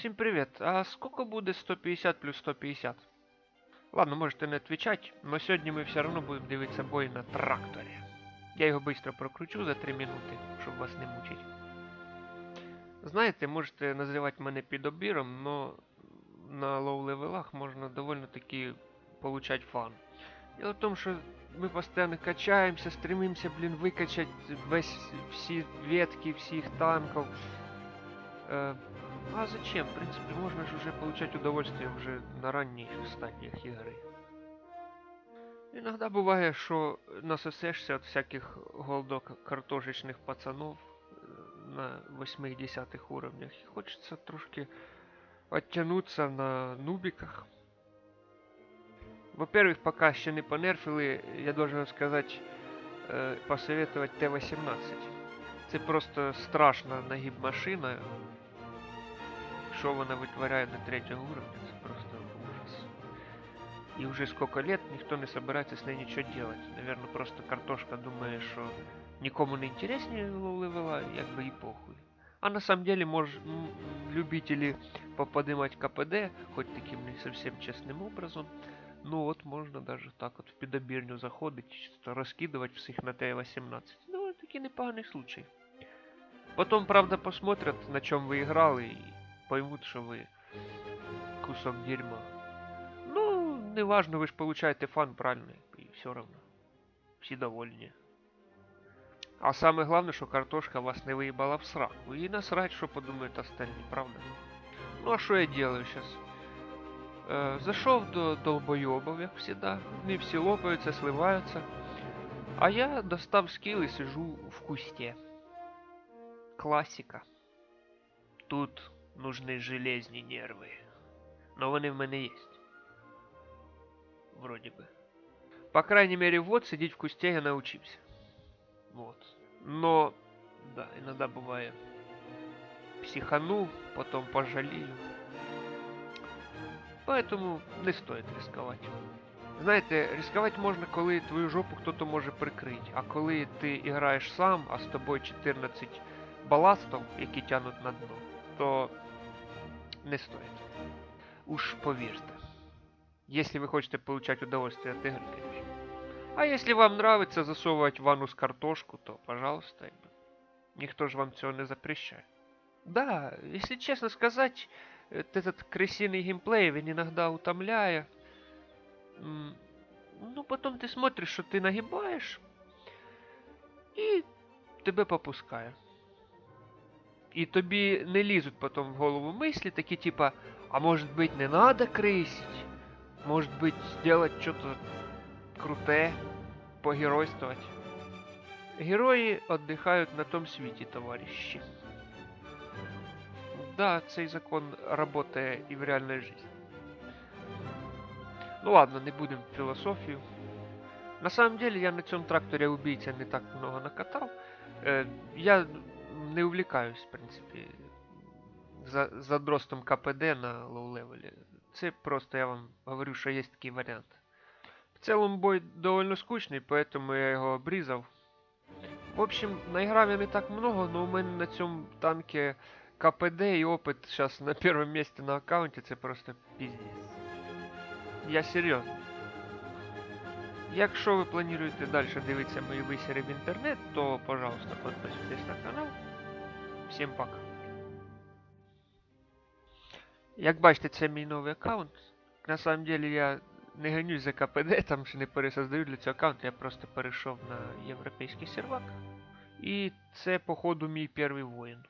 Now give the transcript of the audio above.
Всім привіт. А сколько буде 150 плюс 150? Ладно, можете не відповідати, но сьогодні ми все одно будемо дивитися бой на тракторі. Я його швидко прокручу за 3 минути, щоб вас не мучити. Знаєте, можете називати мене підобіром, но на лоу-левелах можна довольно таки получать фан. Дело в том, что мы постоянно качаемся, стремимся, блин, выкачать весь, все ветки всех танков. Э, а зачем? В принципе, можно же уже получать удовольствие уже на ранних стадиях игры. Иногда бывает, что насосешься от всяких голдок картошечных пацанов э, на 8-10 уровнях. И хочется трошки оттянуться на нубиках. Во-первых, пока ще не понерфили, я должен сказать, э, посоветовать Т-18. Це просто страшна нагиб машина Що вона витворяє на третьому уровне, це просто ужас. І вже сколько лет ніхто не собирається з нею нічого делать. Наверное, просто картошка думає, що нікому не інтересні левела, якби і похуй. А на самом деле, мож, м, любители поподнимать КПД, хоть таким не совсем честным образом, ну вот можно даже так вот в підобірню заходить, чисто розкидувати всіх на Т-18. Ну, такий непоганий случай. Потом, правда, посмотрят, на чем вы играли, и поймут, что вы кусок дерьма. Ну, неважно, вы же получаете фан правильно, и все равно. Всі довольні. А самое главное, что картошка вас не выебала в сраку. И насрать, что подумают остальные, правда? Ну а что я делаю сейчас? Э, зашел до долбоебов, как всегда. Не все лопаются, сливаются. А я достав скилл и сижу в кусте. Классика. Тут нужны железні нерви. Но вони в мене есть. Вроде бы. По крайней мере, вот сидеть в кусте я научился. Вот. Но, да, иногда бывает. Психану, потом пожалею. Поэтому не стоит рисковать. Знаєте, рисковать можна, коли твою жопу хтось може прикрити. А коли ти граєш сам, а з тобою 14 баластов, які тянуть на дно, то не стоит. Уж поверьте. Если вы хотите получать удовольствие от игры, конечно. А если вам нравится засовывать в анус картошку, то, пожалуйста, никто же вам цього не запрещает. Да, если честно сказать, этот крысиный геймплей, он иногда утомляет. Ну, потом ты смотришь, что ты нагибаешь, и тебе попускає. І тобі не лізуть потім в голову мислі, такі типа, а может быть не надо крысить? Может быть сделать что-то крутое, погеройствовать? Герої отдыхают на том світі, товарищи. Да, цей закон работає і в реальной жизни. Ну ладно, не будем в философию. На самом деле я на цьому тракторі убийця не так много накатав. Е, я не увлікаюсь, в принципі, за, задростом КПД на лоу-левелі. Це просто я вам говорю, що є такий варіант. В цілому бой довольно скучний, поэтому я його обрізав. В общем, наіграв я не так много, но у мене на цьому танке КПД і опит зараз на першому місці на аккаунті, це просто піздець. Я серйозно. Якщо ви плануєте далі дивитися мої висіри в інтернет, то, пожалуйста, підписуйтесь на канал. Всім пока. Як бачите, це мій новий аккаунт. На самом деле я не гонюсь за КПД, там ще не пересоздаю для цього аккаунту, я просто перейшов на європейський сервак. І це, походу, мій перший воїн.